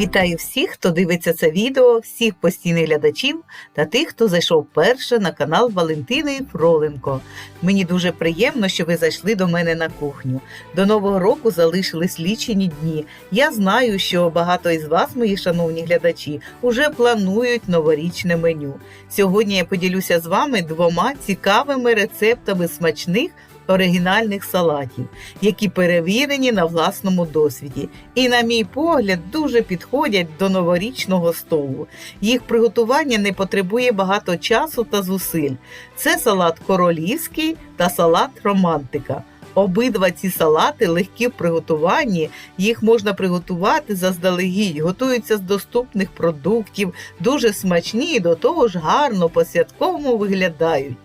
Вітаю всіх, хто дивиться це відео, всіх постійних глядачів та тих, хто зайшов перше на канал Валентини Фроленко. Мені дуже приємно, що ви зайшли до мене на кухню. До нового року залишились лічені дні. Я знаю, що багато із вас, мої шановні глядачі, уже планують новорічне меню. Сьогодні я поділюся з вами двома цікавими рецептами смачних оригінальних салатів, які перевірені на власному досвіді, і, на мій погляд, дуже підходять до новорічного столу. Їх приготування не потребує багато часу та зусиль. Це салат королівський та салат романтика. Обидва ці салати легкі в приготуванні, їх можна приготувати заздалегідь, готуються з доступних продуктів, дуже смачні і до того ж гарно по-святковому виглядають.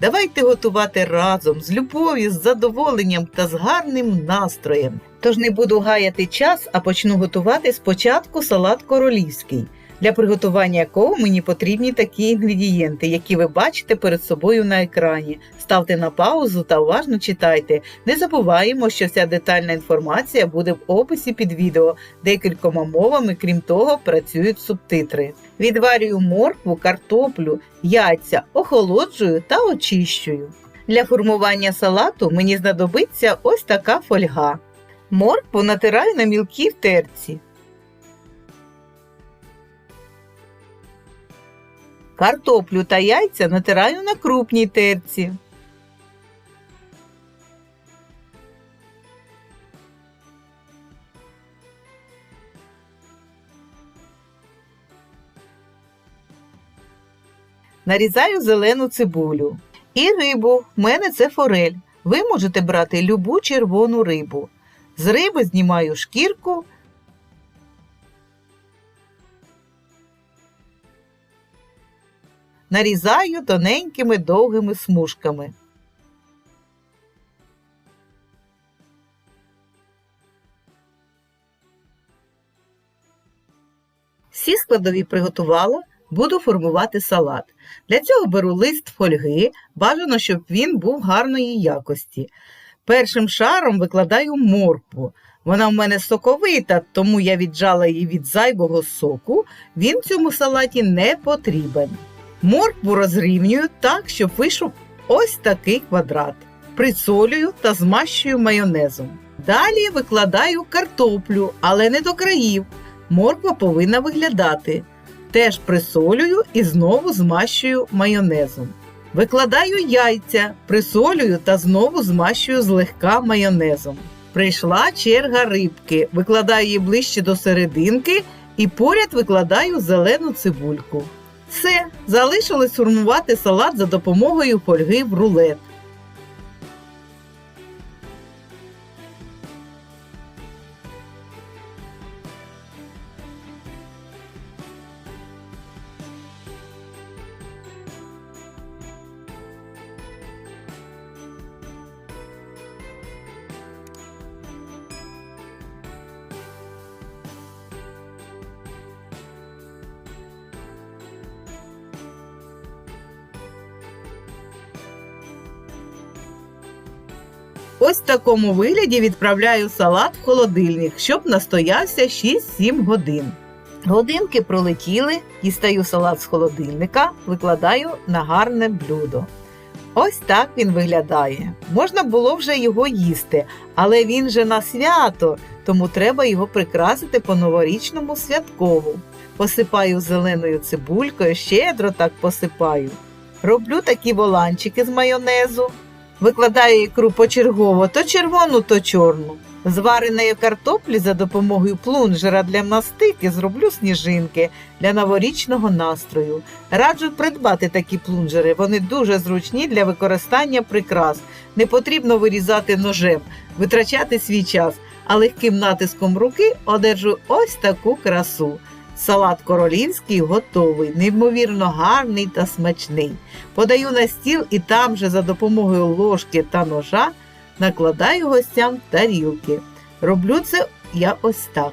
Давайте готувати разом з любов'ю, з задоволенням та з гарним настроєм. Тож не буду гаяти час, а почну готувати спочатку салат королівський, для приготування якого мені потрібні такі інгредієнти, які ви бачите перед собою на екрані. Ставте на паузу та уважно читайте. Не забуваємо, що вся детальна інформація буде в описі під відео. Декількома мовами, крім того, працюють субтитри. Відварюю моркву, картоплю, яйця, охолоджую та очищую. Для формування салату мені знадобиться ось така фольга. Моркву натираю на мілкій терці. Картоплю та яйця натираю на крупній терці. Нарізаю зелену цибулю. І рибу. В мене це форель. Ви можете брати любу червону рибу. З риби знімаю шкірку. Нарізаю тоненькими довгими смужками. Всі складові приготувала, буду формувати салат. Для цього беру лист фольги, бажано, щоб він був гарної якості. Першим шаром викладаю моркву. Вона в мене соковита, тому я віджала її від зайвого соку. Він в цьому салаті не потрібен. Моркву розрівнюю так, щоб вийшов ось такий квадрат. Присолюю та змащую майонезом. Далі викладаю картоплю, але не до країв. Морква повинна виглядати. Теж присолюю і знову змащую майонезом. Викладаю яйця, присолюю та знову змащую злегка майонезом. Прийшла черга рибки, викладаю її ближче до серединки і поряд викладаю зелену цибульку. Все, залишилось формувати салат за допомогою фольги в рулет. Ось в такому вигляді відправляю салат в холодильник, щоб настоявся 6-7 годин. Годинки пролетіли, дістаю салат з холодильника, викладаю на гарне блюдо. Ось так він виглядає. Можна було вже його їсти, але він же на свято, тому треба його прикрасити по новорічному святкову. Посипаю зеленою цибулькою, щедро так посипаю. Роблю такі воланчики з майонезу. Викладаю ікру почергово то червону, то чорну. З картоплі за допомогою плунжера для мастики зроблю сніжинки для новорічного настрою. Раджу придбати такі плунжери, вони дуже зручні для використання прикрас. Не потрібно вирізати ножем, витрачати свій час, а легким натиском руки одержу ось таку красу. Салат королівський готовий, неймовірно гарний та смачний. Подаю на стіл і там же за допомогою ложки та ножа накладаю гостям тарілки. Роблю це я ось так.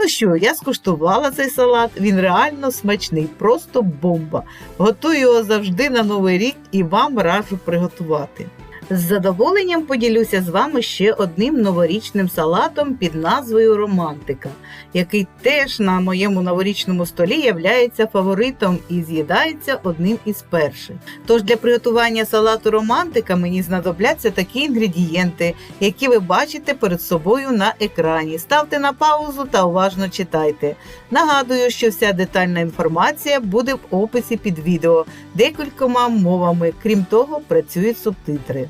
Ну що, я скуштувала цей салат, він реально смачний, просто бомба. Готую його завжди на Новий рік і вам раджу приготувати. З задоволенням поділюся з вами ще одним новорічним салатом під назвою Романтика, який теж на моєму новорічному столі являється фаворитом і з'їдається одним із перших. Тож для приготування салату романтика мені знадобляться такі інгредієнти, які ви бачите перед собою на екрані. Ставте на паузу та уважно читайте. Нагадую, що вся детальна інформація буде в описі під відео декількома мовами. Крім того, працюють субтитри.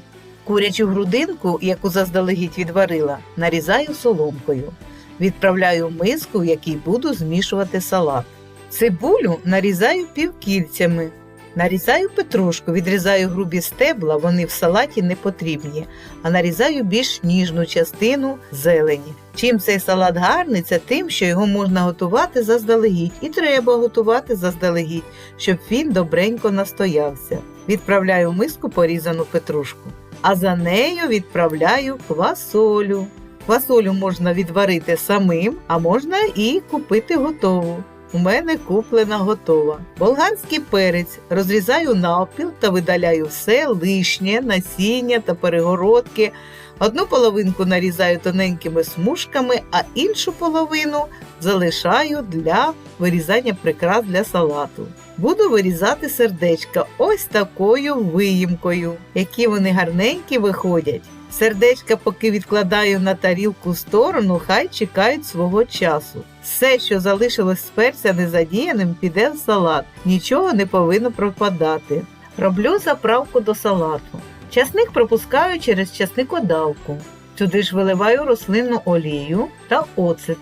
Курячу грудинку, яку заздалегідь відварила, нарізаю соломкою. Відправляю в миску, в якій буду змішувати салат. Цибулю нарізаю півкільцями. Нарізаю петрушку, відрізаю грубі стебла, вони в салаті не потрібні, а нарізаю більш ніжну частину зелені. Чим цей салат гарний, це тим, що його можна готувати заздалегідь, і треба готувати заздалегідь, щоб він добренько настоявся. Відправляю в миску порізану петрушку, а за нею відправляю квасолю. Квасолю можна відварити самим, а можна і купити готову. У мене куплена готова. Болгарський перець розрізаю навпіл та видаляю все лишнє, насіння та перегородки. Одну половинку нарізаю тоненькими смужками, а іншу половину залишаю для вирізання прикрас для салату. Буду вирізати сердечка ось такою виїмкою, які вони гарненькі виходять. Сердечка поки відкладаю на тарілку в сторону, хай чекають свого часу. Все, що залишилось з перця незадіяним, піде в салат, нічого не повинно пропадати. Роблю заправку до салату. Часник пропускаю через часникодавку. Сюди ж виливаю рослинну олію та оцет.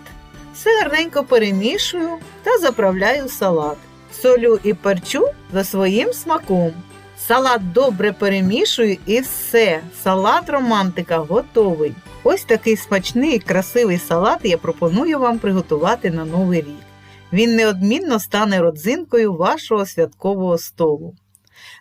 Все гарненько перемішую та заправляю салат. Солю і перчу за своїм смаком. Салат добре перемішую і все. Салат романтика готовий. Ось такий смачний і красивий салат я пропоную вам приготувати на Новий рік. Він неодмінно стане родзинкою вашого святкового столу.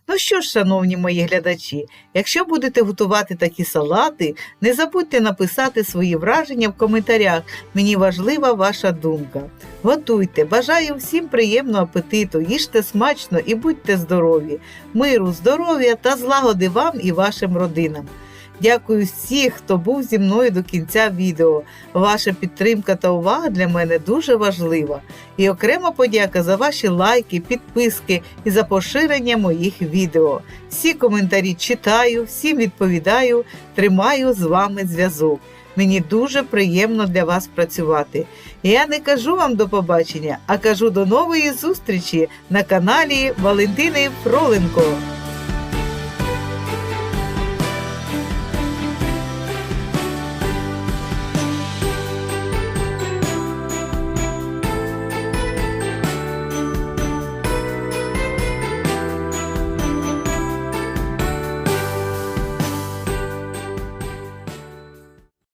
Ну що ж, шановні мої глядачі, якщо будете готувати такі салати, не забудьте написати свої враження в коментарях. Мені важлива ваша думка. Готуйте, бажаю всім приємного апетиту, їжте смачно і будьте здорові, миру, здоров'я та злагоди вам і вашим родинам. Дякую всіх, хто був зі мною до кінця відео. Ваша підтримка та увага для мене дуже важлива. І окрема подяка за ваші лайки, підписки і за поширення моїх відео. Всі коментарі читаю, всім відповідаю, тримаю з вами зв'язок. Мені дуже приємно для вас працювати. Я не кажу вам до побачення, а кажу до нової зустрічі на каналі Валентини Фроленко.